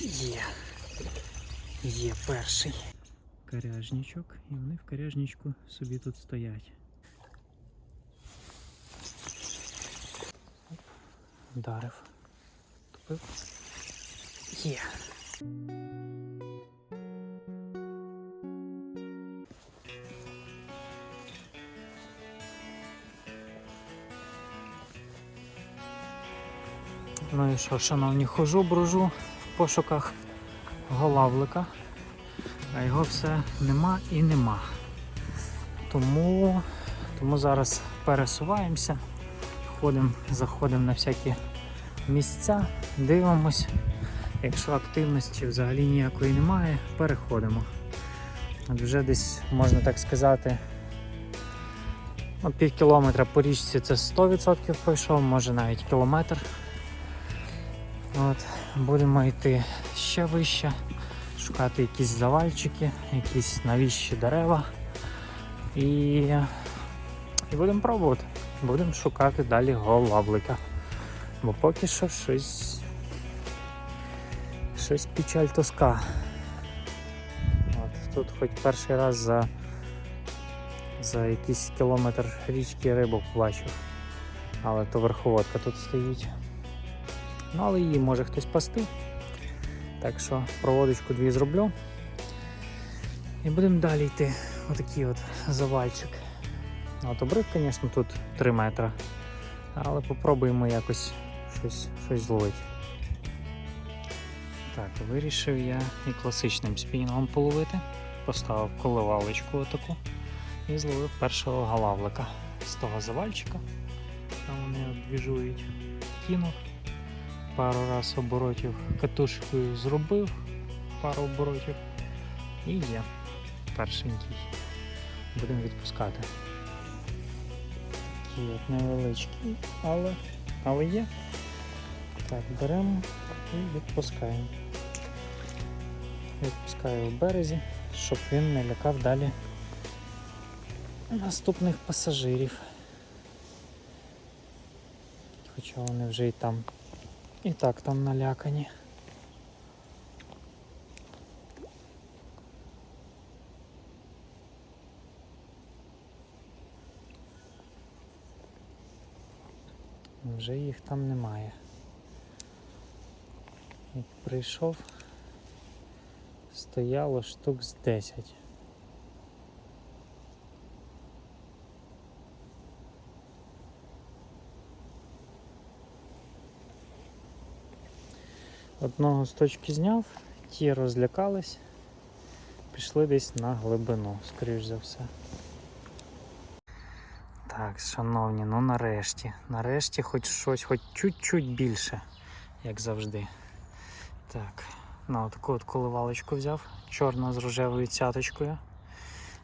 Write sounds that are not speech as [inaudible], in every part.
Є. Є перший. Коряжничок. І вони в коряжничку собі тут стоять. Вдарив. Тупив. Є. Ну і що, шановні, хожу, брожу пошуках голавлика, а його все нема і нема. Тому, тому зараз пересуваємося, ходимо, заходимо на всякі місця, дивимось. Якщо активності взагалі ніякої немає, переходимо. От вже десь, можна так сказати, ну, пів кілометра по річці це 100% пройшов, може навіть кілометр. От, будемо йти ще вище, шукати якісь завальчики, якісь навіщі дерева. І, і будемо пробувати. Будемо шукати далі голавлика. Бо поки що щось. Щось печаль тоска. От, тут хоч перший раз за, за якийсь кілометр річки рибу побачив. Але то верховодка тут стоїть. Ну, але її може хтось пасти. Так що проводочку дві зроблю. І будемо далі йти. Отакий от завальчик. От обрив, звісно, тут 3 метри. Але попробуємо якось щось, щось зловити. Так, вирішив я і класичним спінінгом половити. Поставив коливалочку отаку і зловив першого галавлика з того завальчика. Там вони обвіжують. Кинув пару раз оборотів катушкою зробив, пару оборотів і є першенький. Будемо відпускати. Такий от невеличкий, але, але є. Так, беремо і відпускаємо. Відпускаю в березі, щоб він не лякав далі наступних пасажирів. Хоча вони вже і там і так там налякані. Вже їх там немає. Як прийшов, стояло штук з 10. Одного з точки зняв, ті розлякались, пішли десь на глибину, скоріш за все. Так, шановні, ну нарешті. Нарешті хоч щось, хоч чуть-чуть більше, як завжди. Так, ну таку от коливалочку взяв, чорну з рожевою цяточкою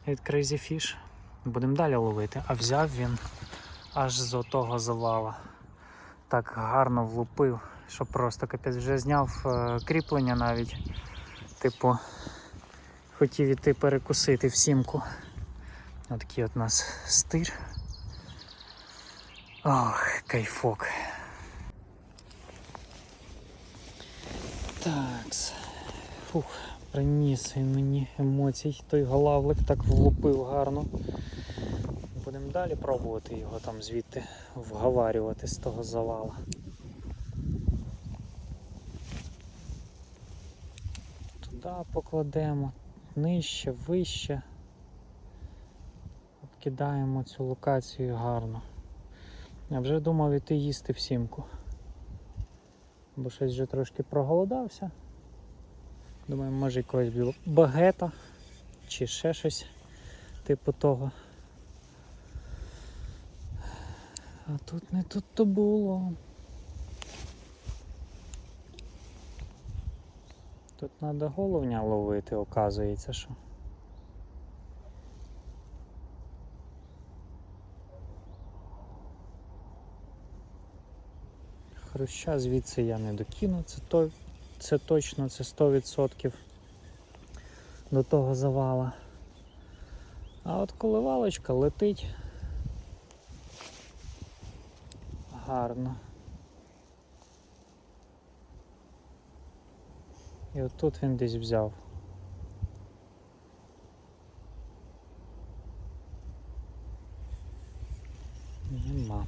від Crazy Fish. Будемо далі ловити, а взяв він аж з отого завала. Так гарно влупив що просто капець вже зняв е, кріплення навіть. Типу, хотів іти перекусити в сімку. Отакий от нас стир. Ох, кайфок. Такс. Фух, приніс він мені емоцій. Той голавлик так влупив гарно. Будемо далі пробувати його там звідти вговарювати з того завала. Туди покладемо, нижче, вище. Обкидаємо цю локацію гарно. Я вже думав іти їсти в сімку. Бо щось вже трошки проголодався. Думаю, може якогось багета чи ще щось типу того. А тут не тут то було. Тут треба головня ловити, оказується, що. Хруща звідси я не докину, це то, це точно, це 100% до того завала. А от коливалочка летить гарно. І отут він десь взяв. Нема.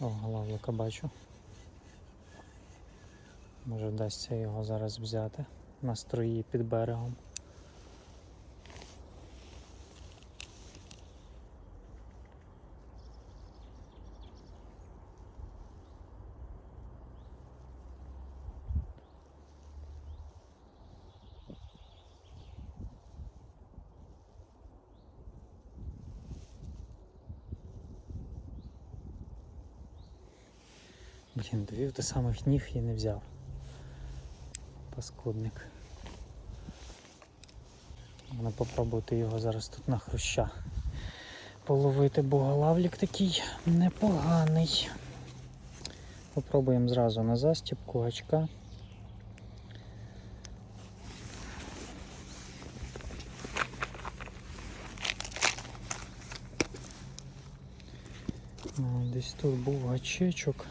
О, лавлика бачу. Вдасться його зараз взяти на струї під берегом. Блін, довів до самих ніг і не взяв. Паскудник. Можна попробувати його зараз тут на хруща половити, бо лавлік такий непоганий. Попробуємо зразу на застіпку гачка. Десь тут був гачечок.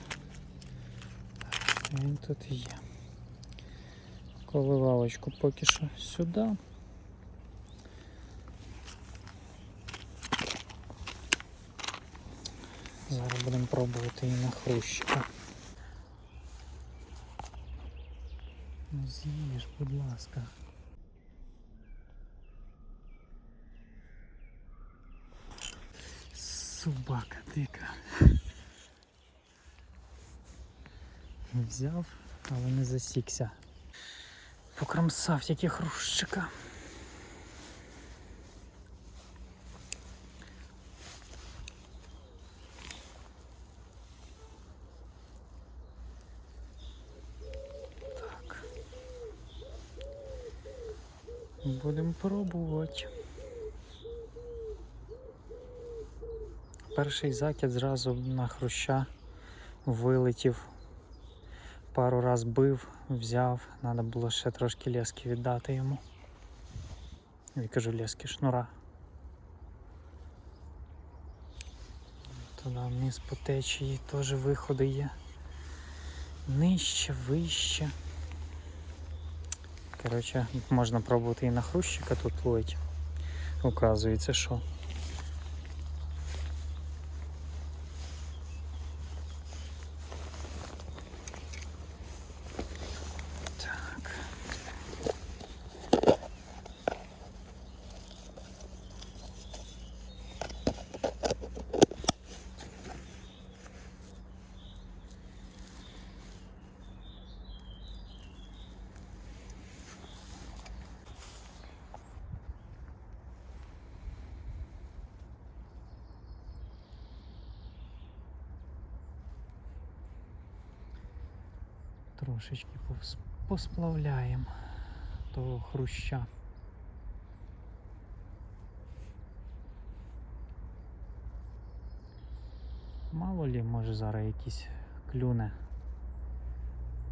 Він тут є. Коливалочку поки що сюди. Зараз будемо пробувати і на хрущика. Ну з'їж, будь ласка. Собака дика. Взяв, але не засікся. Покромсав тільки хрущика. Так. Будемо пробувати. Перший закид зразу на хруща вилетів. Пару раз бив, взяв, треба було ще трошки лески віддати йому. Я кажу лески, шнура. Туди вниз по течії теж виходи є. Нижче, вище. Коротше, можна пробувати і на хрущика тут ловити. Оказується, що. Трошечки посплавляємо того хруща. Мало лі, може зараз якийсь клюне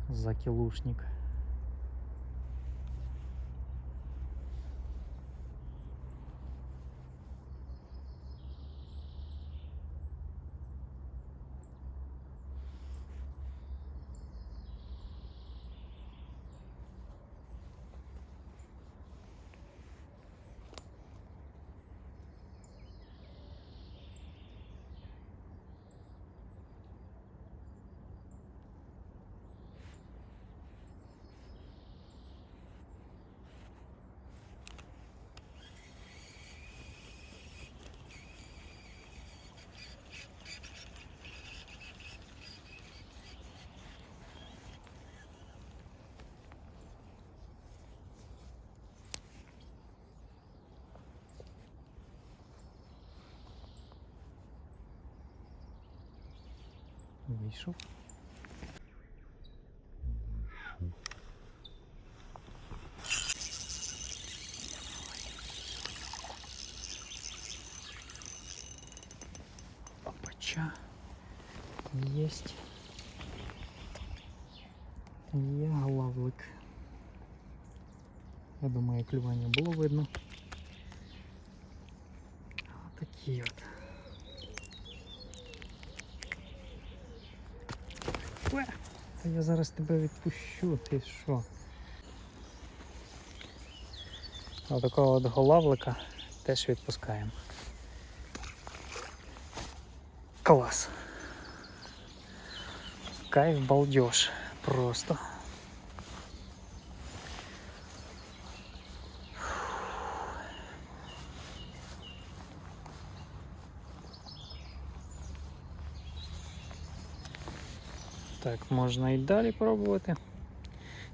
за Вийшов. Опача. Есть. Є главлик. Я думаю, клювання було видно. Отакі от. Я зараз тебе відпущу, ти що? Отакого от голавлика теж відпускаємо. Клас. Кайф балдеж. Просто. Так, можна і далі пробувати.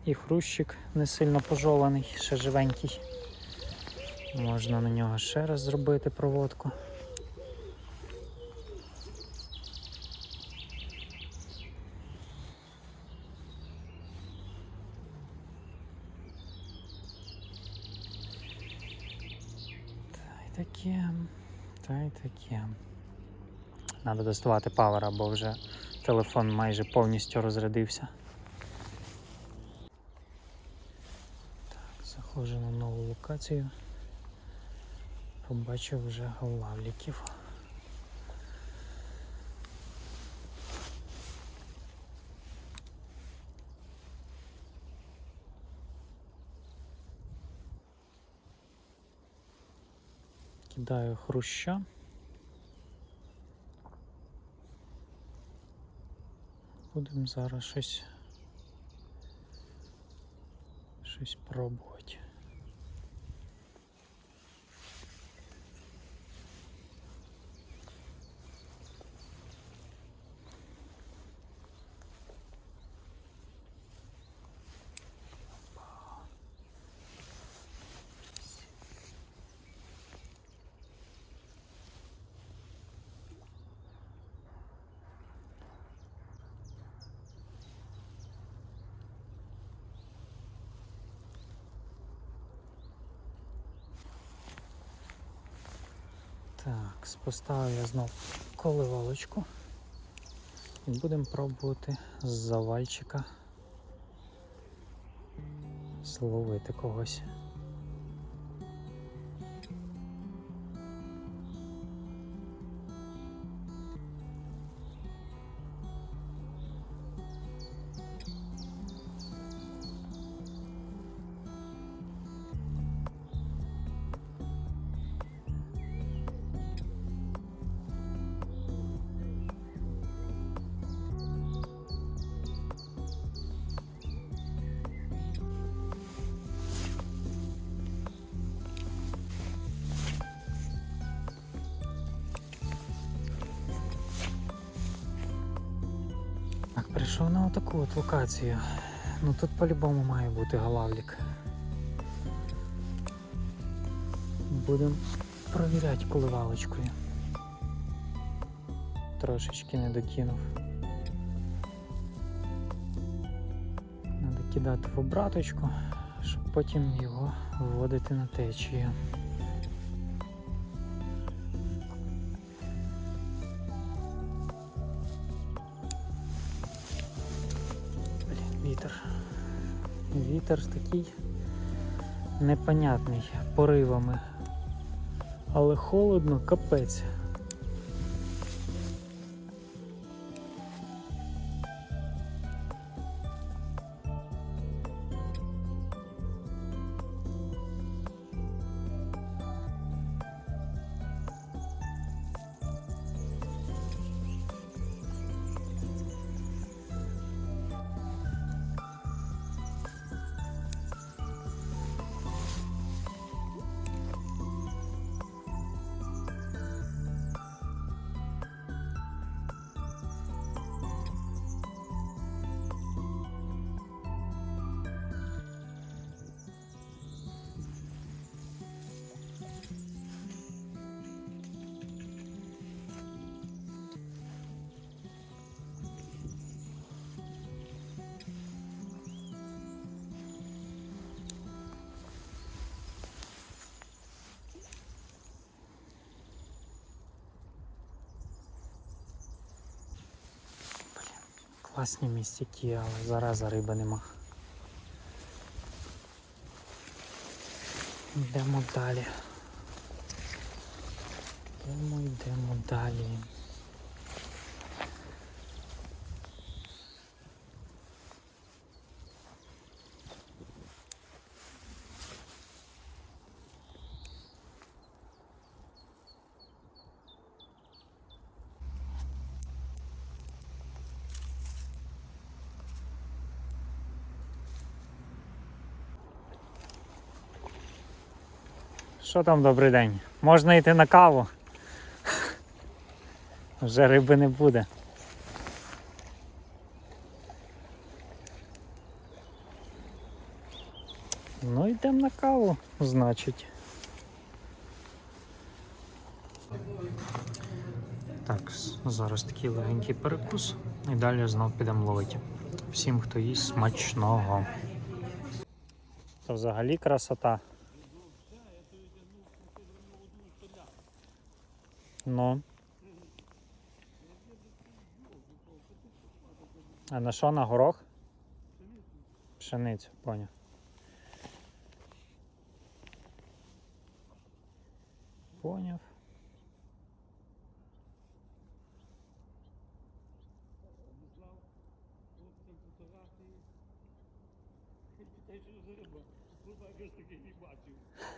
І хрущик не сильно пожований, ще живенький. Можна на нього ще раз зробити проводку. Та й таке, та й таке. Треба доставати павера, бо вже телефон майже повністю розрядився. Так, заходжу на нову локацію. Побачив вже лавліків. Кидаю хруща. Будемо зараз щось, щось пробувати. Так, поставив я знов коливалочку. І будемо пробувати з завальчика зловити когось. Так, прийшов на отаку от локацію. Ну тут по-любому має бути галавлік. Будемо провіряти коливалочкою. Трошечки не докинув. Надо кидати в обраточку, щоб потім його вводити на течію. Вітер такий непонятний поривами. Але холодно, капець. Класні містяки, але зараза риби нема. Йдемо далі. Йдемо, йдемо далі. Що там добрий день? Можна йти на каву? Вже риби не буде. Ну йдемо на каву, значить. Так, зараз такий легенький перекус і далі знов підемо ловити. Всім, хто їсть смачного. Це взагалі красота. Ну. А на що на горох? Пшеницю, поняв. Поняв.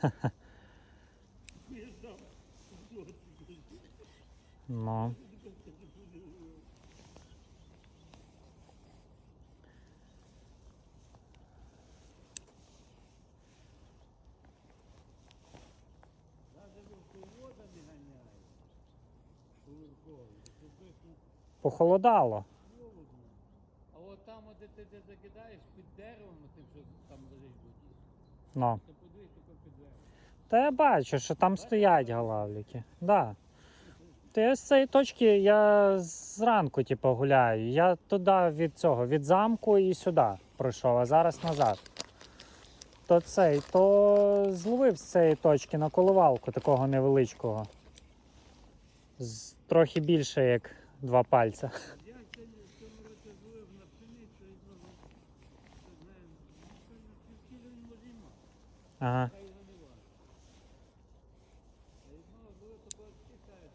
[laughs] [laughs] Ну. Похолодало. А от там, де ти де закидаєш під деревом, тим, що там лежить воді, Ну. то подивись тільки під деревом. Та я бачу, що там стоять галавліки. Да. То я з цієї точки я зранку типу, гуляю. Я туди від цього, від замку і сюди пройшов, а зараз назад. То цей, то зловив з цієї точки на коливалку такого невеличкого. З, трохи більше, як два пальця. Ага. хай його не важить. А одного злив, то було чекає.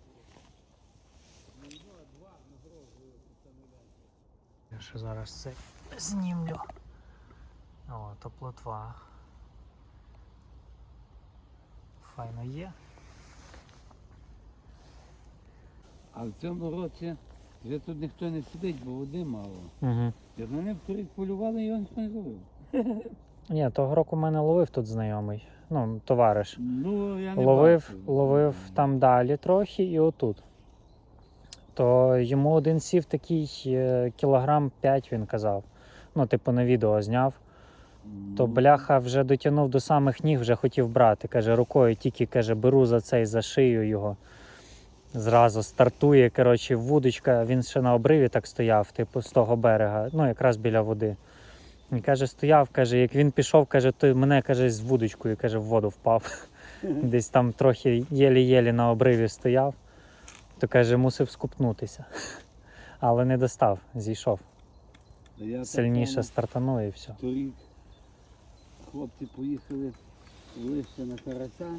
На одного два на гроб злив, це не далі. Я ще зараз це знімлю. О, то плотва. Файно є. А в цьому році вже тут ніхто не сидить, бо води мало. Угу. Як мене вторик полювали, його ніхто не зловив. Ні, того року мене ловив тут знайомий. Ну, товариш. Ну, я не Ловив, бачив. ловив там далі трохи і отут. То йому один сів такий е, кілограм 5, він казав. Ну, типу, на відео зняв. То бляха вже дотягнув до самих ніг, вже хотів брати. Каже, рукою тільки каже, беру за цей за шию його. Зразу стартує, коротше, вудочка. Він ще на обриві так стояв, типу, з того берега, ну якраз біля води. І каже, стояв, каже, як він пішов, каже, то мене каже, з вудочкою, каже, в воду впав. [laughs] Десь там трохи єлі-єлі на обриві стояв, то каже, мусив скупнутися. [laughs] Але не достав, зійшов. я Сильніше само стартанув і все. Торік хлопці поїхали лише на карася,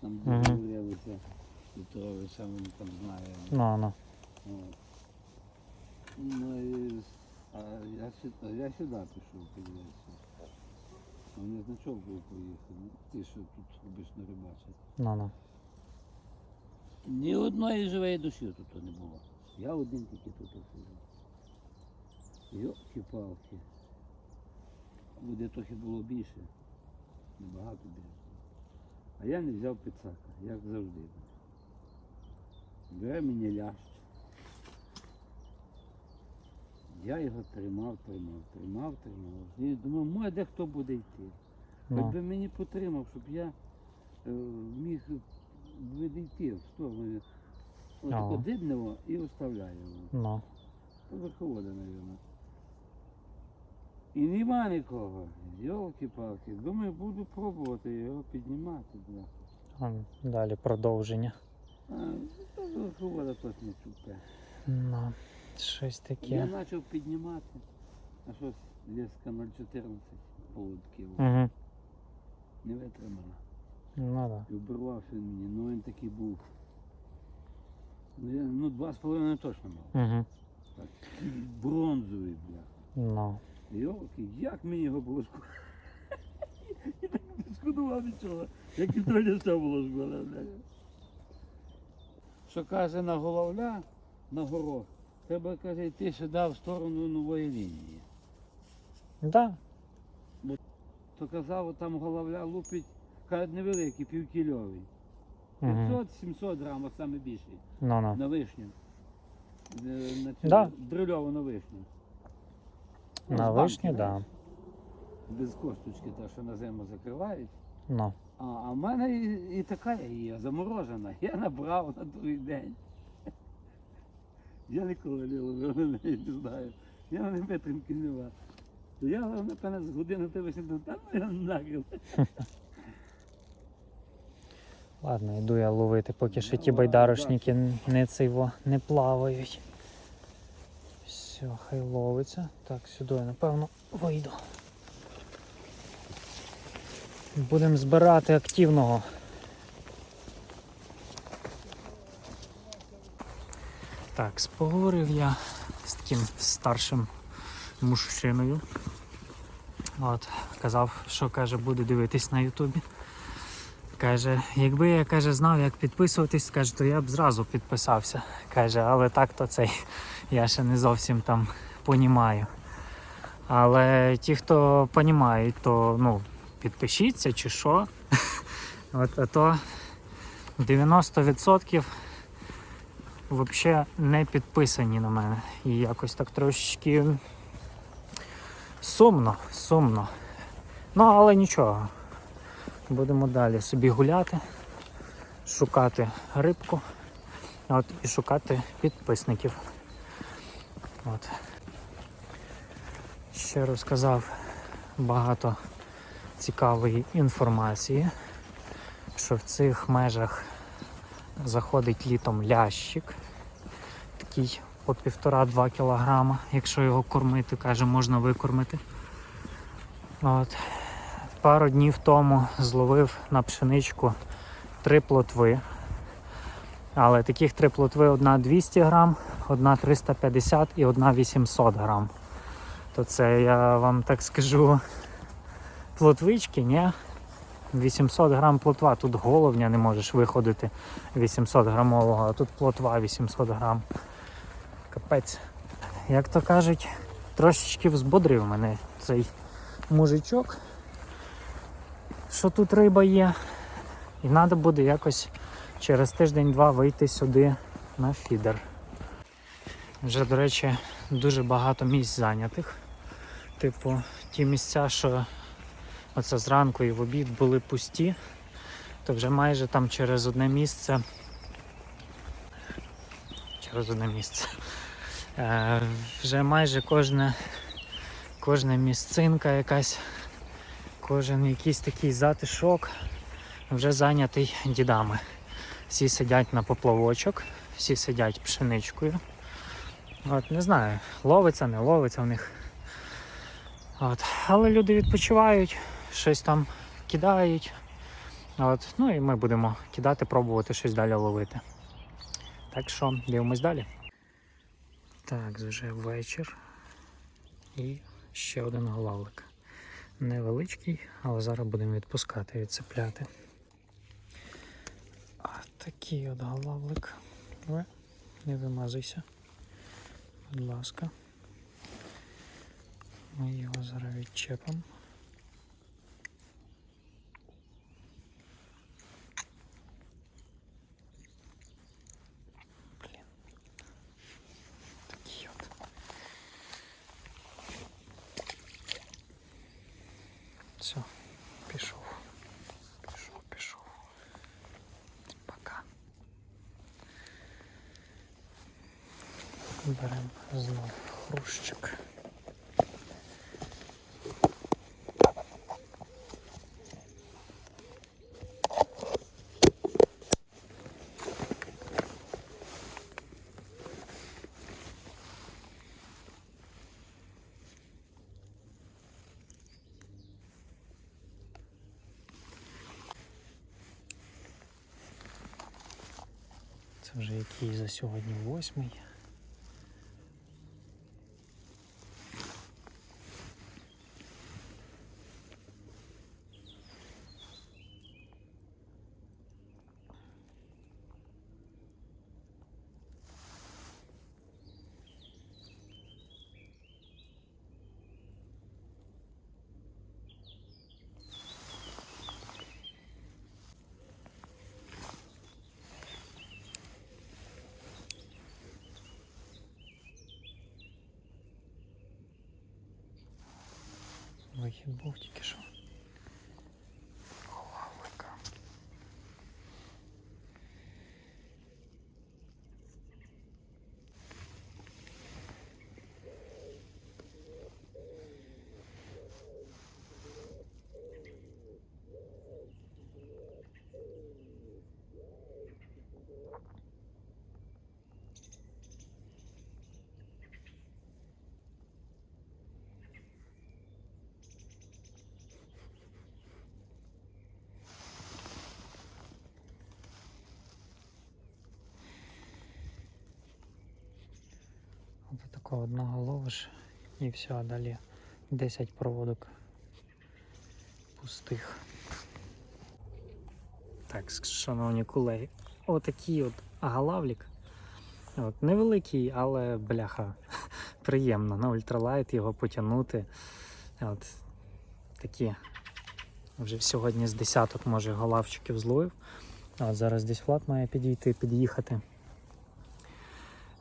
там Мгм. договорилися Петровича, він там знає. Ну, ну. От. Ну, і, а я, сюди, я сюди пішов, подивився. Вони з ночовкою поїхали, ну, ті, що тут обично рибачать. Ну, ну. Ні одної живої душі тут не було. Я один тільки тут сидів. Йолки-палки. Буде трохи було більше. Небагато більше. А я не взяв пицака, як завжди. Бере мені лящ. Я його тримав, тримав, тримав, тримав. І думав, може де хто буде йти. Хоч ну. би мені потримав, щоб я е, міг відійти в сторону. Ага. Дибнемо і оставляю його. ну. Верховода, мабуть. І нема нікого. Йолки-палки. Думаю, буду пробувати його піднімати. Бля. Он Далі продовження. А, верховода точно чупе. Ну. Щось таке. Я почав піднімати, а щось леска 0,14 поводків. Угу. Не витримала. Ну да. І обірвався він мені, ну він такий був. Ну, я, ну два з половиною точно мав. Угу. Так. Бронзовий, бля. Ну. Йолки, як мені його було шкода. [laughs] Я так не шкодував нічого. Як і все було шкода, блядь. Що каже на головля, на горох, треба каже йти сюди в сторону нової лінії. Да. То казав, там головля лупить, невеликий, півкільовий. Угу. 500-700 грамів, саме більший. Ну ну. На вишню. Е, На цю Да. дрильову на вишню. Ну, На з банки, вишні, да. Без косточки, та, що на зиму закривають. Ну. А, а в мене і, і така є, заморожена. Я набрав на другий день. Я ніколи не ловив на неї, не знаю. Я не витримки не мав. То я, напевно, з години сидів, та ну я нахрен. [laughs] Ладно, йду я ловити, поки Ну, ті ладно, байдарочники не цейво, не плавають. Все, хай ловиться. Так, сюди я напевно вийду. Будемо збирати активного. Так, поговорив я з таким старшим мужчиною. От, казав, що каже, буде дивитись на Ютубі. Каже, якби я каже, знав, як підписуватись, каже, то я б зразу підписався. Каже, але так то цей я ще не зовсім там понімаю. Але ті, хто понімають, то ну, підпишіться чи що. [laughs] От, а то 90% взагалі не підписані на мене. І якось так трошечки сумно, сумно. Ну, але нічого. Будемо далі собі гуляти, шукати рибку от, і шукати підписників. От. Ще розказав багато цікавої інформації, що в цих межах заходить літом лящик, такий по півтора-два кілограма, якщо його кормити, каже, можна викормити. От пару днів тому зловив на пшеничку три плотви. Але таких три плотви одна 200 грам, одна 350 і одна 800 грам. То це я вам так скажу плотвички, ні? 800 грам плотва, тут головня не можеш виходити 800 грамового, а тут плотва 800 грам. Капець. Як то кажуть, трошечки взбодрив мене цей мужичок що тут риба є. І треба буде якось через тиждень-два вийти сюди на фідер. Вже, до речі, дуже багато місць зайнятих. Типу, ті місця, що оце зранку і в обід були пусті, то вже майже там через одне місце. Через одне місце. Е, вже майже кожне, кожна місцинка якась Кожен якийсь такий затишок вже зайнятий дідами. Всі сидять на поплавочок, всі сидять пшеничкою. От, Не знаю, ловиться, не ловиться в них. От. Але люди відпочивають, щось там кидають. От. Ну і ми будемо кидати, пробувати щось далі ловити. Так що дивимось далі. Так, вже вечір. І ще один голавлик невеличкий, але зараз будемо відпускати, відцепляти. А такий от головлик. Ви не вимазуйся. Будь ласка. Ми його зараз відчепимо. Все, пішов. Пішов, пішов. Пока. Беремо знову хрущик. Вже який за сьогодні восьмий. Вихід був тільки що. Такого одного ловиш і все, а далі 10 проводок пустих. Так, шановні колеги, отакий от галавлік. От, невеликий, але бляха, [laughs] приємно на ультралайт його потягнути. От, такі вже сьогодні з десяток, може, галавчиків зловив. От, зараз десь Влад має підійти, під'їхати.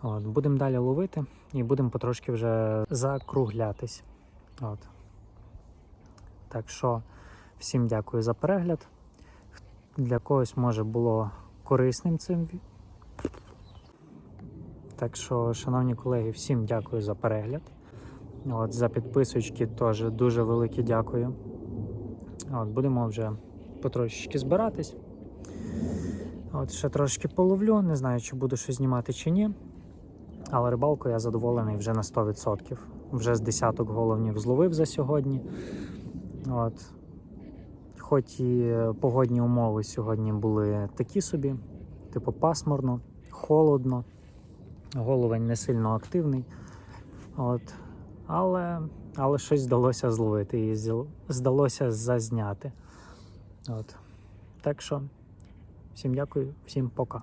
От, будемо далі ловити і будемо потрошки вже закруглятись. От. Так що всім дякую за перегляд. Для когось може було корисним цим. Так що, шановні колеги, всім дякую за перегляд. От, за підписочки теж дуже велике дякую. От, будемо вже потрошечки збиратись. От, ще трошки половлю, не знаю, чи буду щось знімати чи ні. Але рибалку я задоволений вже на 100%. Вже з десяток головнів зловив за сьогодні. От. Хоч і погодні умови сьогодні були такі собі, типу пасмурно, холодно, головень не сильно активний. От. Але, але щось вдалося зловити і здалося зазняти. От. Так що, всім дякую, всім пока.